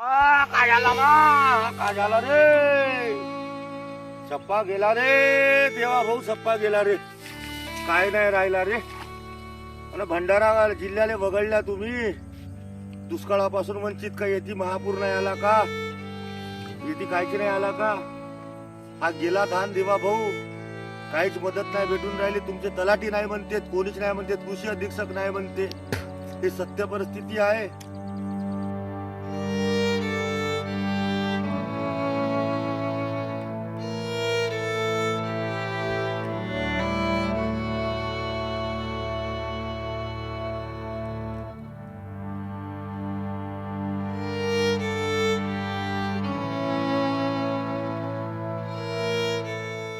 काय झाला ना काय झाला रे? सप्पा गेला रे. देवा भाऊ सप्पा गेला रे. काय नाही राहिला रे. आणि भंडारा जिल्ह्याला वगळल्या तुम्ही. दुष्काळापासून वंचित का येती महापूर नाही आला का? येती कायची नाही आला का? हा गेला धान देवा भाऊ. काहीच मदत नाही भेटून राहिली. तुमचे तलाठी नाही म्हणते कोणीच नाही म्हणते कृषी अधीक्षक नाही म्हणते. ही सत्य परिस्थिती आहे.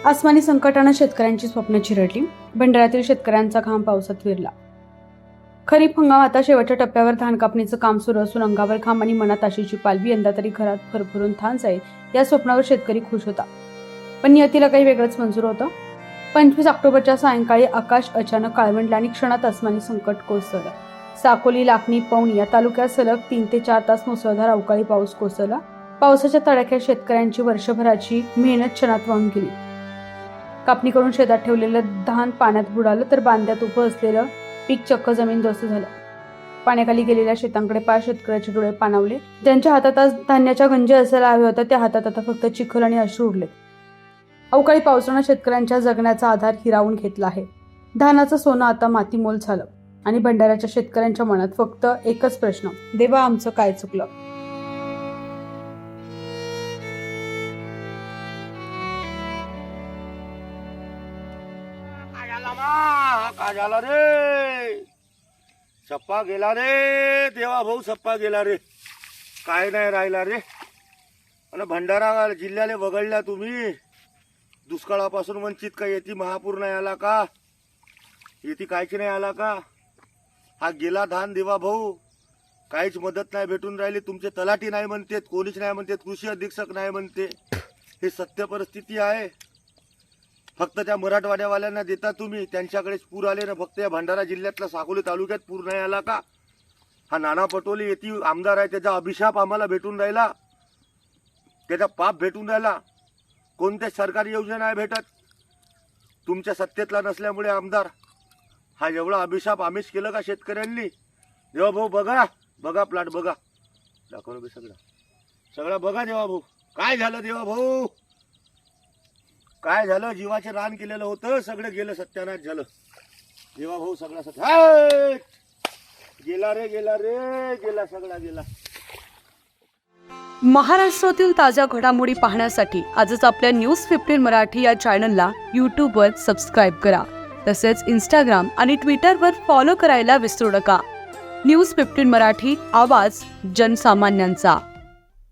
आसमानी संकटानं शेतकऱ्यांची स्वप्न चिरडली. भंडाऱ्यातील शेतकऱ्यांचा घाम पावसात विरला. खरीप हंगाम आता शेवटच्या टप्प्यावर धान कापणीचं काम सुरू असून अंगावर घाम आणि मनात आशेची पालवी यंदा तरी घरात भरभरून धान जाईल या स्वप्नावर शेतकरी खुश होता. पण नियतीला काही वेगळंच मंजूर होतं. पंचवीस ऑक्टोबरच्या सायंकाळी आकाश अचानक काळवंडलं आणि क्षणात आसमानी संकट कोसळलं. साकोली लाखणी पवनी या तालुक्यात सलग तीन ते चार तास मुसळधार अवकाळी पाऊस कोसळला. पावसाच्या तडाख्यात शेतकऱ्यांची वर्षभराची मेहनत क्षणात वाहून गेली. कापणी करून शेतात ठेवलेलं धान पाण्यात बुडालं तर बांध्यात उभं असलेलं पीक चक्क जमीन जमीनदोस्त झालं. पाण्याखाली गेलेल्या शेतांकडे पाय शेतकऱ्याचे डोळे पाणावले. ज्यांच्या हातात आज धान्याच्या गंजे असायला हवे होत्या त्या हातात आता फक्त चिखल आणि अश्रू उरले. अवकाळी पावसानं शेतकऱ्यांच्या जगण्याचा आधार हिरावून घेतला आहे. धानाचं सोनं आता मातीमोल झालं आणि भंडाऱ्याच्या शेतकऱ्यांच्या मनात फक्त एकच प्रश्न देवा आमचं काय चुकलं? झाला ना काय झाला रे? सप्पा गेला रे देवा भाऊ सप्पा गेला रे. काय नाही राहिला रे. आणि भंडारा जिल्ह्याला वगळल्या तुम्ही. दुष्काळापासून वंचित का? येते महापूर नाही आला का? येती कायची नाही आला का? हा गेला धान देवा भाऊ. काहीच मदत नाही भेटून राहिली. तुमचे तलाठी नाही म्हणतेत कोणीच नाही म्हणतेत कृषी अधीक्षक नाही म्हणते. ही सत्य परिस्थिती आहे. फक्त त्या मराठवाड्यावाल्यांना देता तुम्ही. त्यांच्याकडेच पूर आले ना फक्त या भंडारा जिल्ह्यातल्या साकोली तालुक्यात पूर नाही आला का? हा नाना पटोले येथील आमदार आहे त्याचा अभिशाप आम्हाला भेटून राहिला. त्याचा पाप भेटून राहिला. कोणत्या सरकारी योजना नाही भेटत? तुमच्या सत्तेतला नसल्यामुळे आमदार. हा एवढा अभिशाप आम्हीच केलं का शेतकऱ्यांनी? देवा भाऊ बघा बघा प्लॉट बघा. दाखव सगळा सगळा? सगळं सगळं बघा देवा भाऊ. काय झालं देवा भाऊ? काय झालं? जीवाचे रान केलेलं होतं सगळं गेलं सत्यानाश झालं. देवा भाऊ सगळा सत्य गेला रे गेला रे गेला सगळा गेला. महाराष्ट्रातील ताज्या घडामोडी पाहण्यासाठी आजच आपल्या न्यूज फिफ्टीन मराठी या चॅनलला यूट्यूबवर सबस्क्राईब करा. तसेच इंस्टाग्राम आणि ट्विटरवर फॉलो करायला विसरू नका. न्यूज फिफ्टीन मराठी आवाज जनसामान्यांचा.